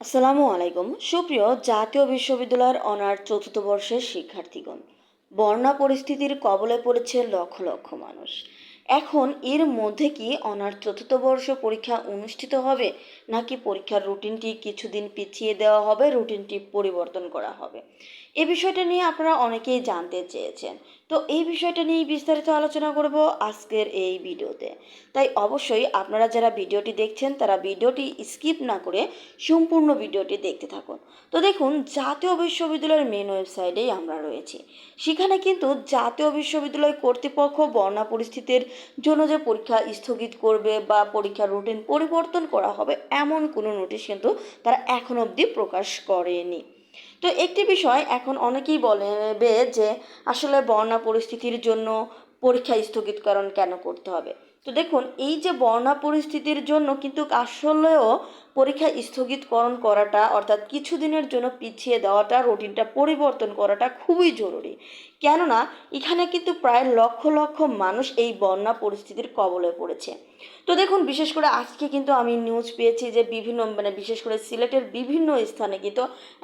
আসসালামু আলাইকুম। সুপ্রিয় জাতীয় বিশ্ববিদ্যালয়ের অনার চতুর্থ বর্ষের শিক্ষার্থীগণ, বন্যা পরিস্থিতির কবলে পড়েছে লক্ষ লক্ষ মানুষ। এখন এর মধ্যে কি অনার চতুর্থ বর্ষ পরীক্ষা অনুষ্ঠিত হবে, নাকি পরীক্ষার রুটিনটি কিছুদিন পিছিয়ে দেওয়া হবে, রুটিনটি পরিবর্তন করা হবে? এ বিষয়টা নিয়ে আপনারা অনেকেই জানতে চেয়েছেন। তো এই বিষয়টা নিয়ে বিস্তারিত আলোচনা করব আজকের এই ভিডিওতে। তাই অবশ্যই আপনারা যারা ভিডিওটি দেখছেন, তারা ভিডিওটি স্কিপ না করে সম্পূর্ণ ভিডিওটি দেখতে থাকুন। তো দেখুন, জাতীয় বিশ্ববিদ্যালয়ের মেন ওয়েবসাইটেই আমরা রয়েছি। সেখানে কিন্তু জাতীয় বিশ্ববিদ্যালয় কর্তৃপক্ষ বন্যা পরিস্থিতির জন্য যে পরীক্ষা স্থগিত করবে বা পরীক্ষার রুটিন পরিবর্তন করা হবে, এমন কোনো নোটিশ কিন্তু তারা এখন অবধি প্রকাশ করেনি। তো একটি বিষয় এখন অনেকেই বলবে যে আসলে বন্যা পরিস্থিতির জন্য পরীক্ষা স্থগিতকরণ কেন করতে হবে? তো দেখুন, এই যে বন্যা পরিস্থিতির জন্য কিন্তু আসলেও পরীক্ষা স্থগিতকরণ করাটা, অর্থাৎ কিছুদিনের জন্য পিছিয়ে দেওয়াটা, রুটিনটা পরিবর্তন করাটা খুবই জরুরি। কেননা, এখানে কিন্তু প্রায় লক্ষ লক্ষ মানুষ এই বন্যা পরিস্থিতির কবলে পড়েছে। তো দেখুন, বিশেষ করে আজকে কিন্তু আমি নিউজ পেয়েছি যে বিভিন্ন মানে বিশেষ করে সিলেটের বিভিন্ন স্থানে কিন্তু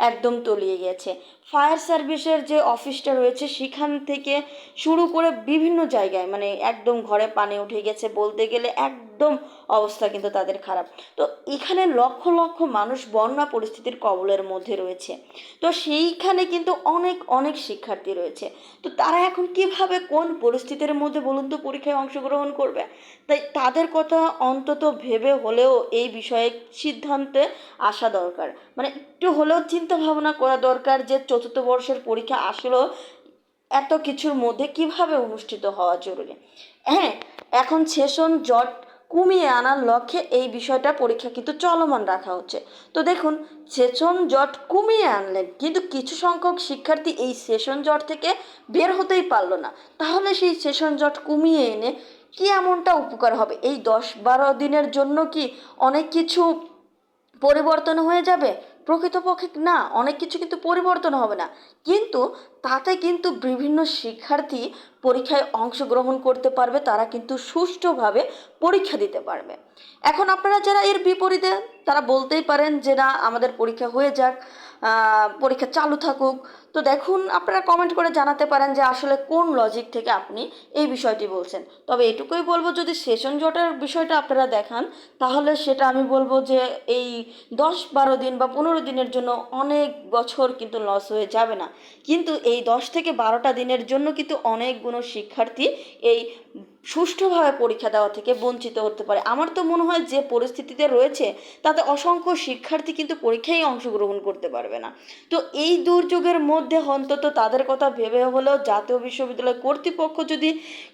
একদম তলিয়ে গেছে। ফায়ার সার্ভিসের যে অফিসটা রয়েছে, সেখান থেকে শুরু করে বিভিন্ন জায়গায় মানে একদম ঘরে পানি উঠে গেছে বলতে গেলে একদম অবস্থা কিন্তু তাদের খারাপ। তো এখানে লক্ষ লক্ষ মানুষ বন্যা পরিস্থিতির কবলের মধ্যে রয়েছে। তো সেইখানে কিন্তু অনেক অনেক শিক্ষার্থী রয়েছে। তো তারা এখন কীভাবে কোন পরিস্থিতির মধ্যে বলুন তো পরীক্ষায় অংশগ্রহণ করবে? তাই তাদের কথা অন্তত ভেবে হলেও এই বিষয়ে সিদ্ধান্তে আসা দরকার। মানে একটু হলেও চিন্তা ভাবনা করা দরকার যে চতুর্থ বর্ষের পরীক্ষা আসলেও এত কিছুর মধ্যে কীভাবে অনুষ্ঠিত হওয়া জরুরি? হ্যাঁ এখন সেশন জট কমিয়ে আনার লক্ষ্যে এই বিষয়টা পরীক্ষা কিন্তু চলমান রাখা হচ্ছে। তো দেখুন, সেশন জট কমিয়ে আনলেন কিন্তু কিছু সংখ্যক শিক্ষার্থী এই সেশন জট থেকে বের হতেই পারল না। তাহলে সেই সেশন জট কমিয়ে এনে কি এমনটা উপকার হবে? এই দশ বারো দিনের জন্য কি অনেক কিছু পরিবর্তন হয়ে যাবে? প্রকৃতপক্ষে না, অনেক কিছু কিন্তু পরিবর্তন হবে না। কিন্তু তাতে কিন্তু বিভিন্ন শিক্ষার্থী পরীক্ষায় অংশগ্রহণ করতে পারবে, তারা কিন্তু সুষ্ঠুভাবে পরীক্ষা দিতে পারবে। এখন আপনারা যারা এর বিপরীতে, তারা বলতেই পারেন যে না, আমাদের পরীক্ষা হয়ে যাক পরীক্ষা চালু থাকুক। তো দেখুন, আপনারা কমেন্ট করে জানাতে পারেন যে আসলে কোন লজিক থেকে আপনি এই বিষয়টি বলছেন। তবে এটুকুই বলব, যদি সেশন জটের বিষয়টা আপনারা দেখান, তাহলে সেটা আমি বলব যে এই দশ বারো দিন বা পনেরো দিনের জন্য অনেক বছর কিন্তু লস হয়ে যাবে না। কিন্তু এই দশ থেকে বারোটা দিনের জন্য কিন্তু অনেকগুলো শিক্ষার্থী এই সুষ্ঠুভাবে পরীক্ষা দেওয়া থেকে বঞ্চিত হতে পারে। আমার তো মনে হয় যে পরিস্থিতিতে রয়েছে, তাতে অসংখ্য শিক্ষার্থী কিন্তু পরীক্ষায় অংশগ্রহণ করতে পারবে না। তো এই দুর্যোগের মধ্যে অন্তত তাদের কথা ভেবে হলেও জাতীয় বিশ্ববিদ্যালয় কর্তৃপক্ষ যদি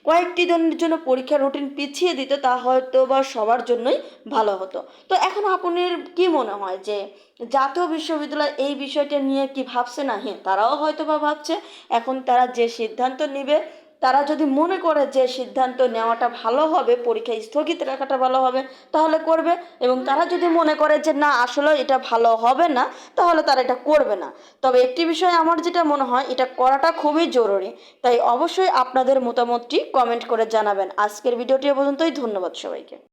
কয়েকটি দিনের জন্য পরীক্ষার রুটিন পিছিয়ে দিত, তা হয়তো বা সবার জন্যই ভালো হতো। তো এখন আপনার কি মনে হয় যে জাতীয় বিশ্ববিদ্যালয় এই বিষয়টা নিয়ে কি ভাবছে না? হ্যাঁ তারাও হয়তো বা ভাবছে, এখন তারা যে সিদ্ধান্ত নেবে তারা যদি মনে করে যে সিদ্ধান্ত নেওয়াটা ভালো হবে, পরীক্ষা স্থগিত রাখাটা ভালো হবে, তাহলে করবে। এবং তারা যদি মনে করে যে না, আসলে এটা ভালো হবে না, তাহলে তারা এটা করবে না। তবে একটি বিষয় আমার যেটা মনে হয়, এটা করাটা খুবই জরুরি। তাই অবশ্যই আপনাদের মতামতটি কমেন্ট করে জানাবেন। আজকের ভিডিওটি পর্যন্তই। ধন্যবাদ সবাইকে।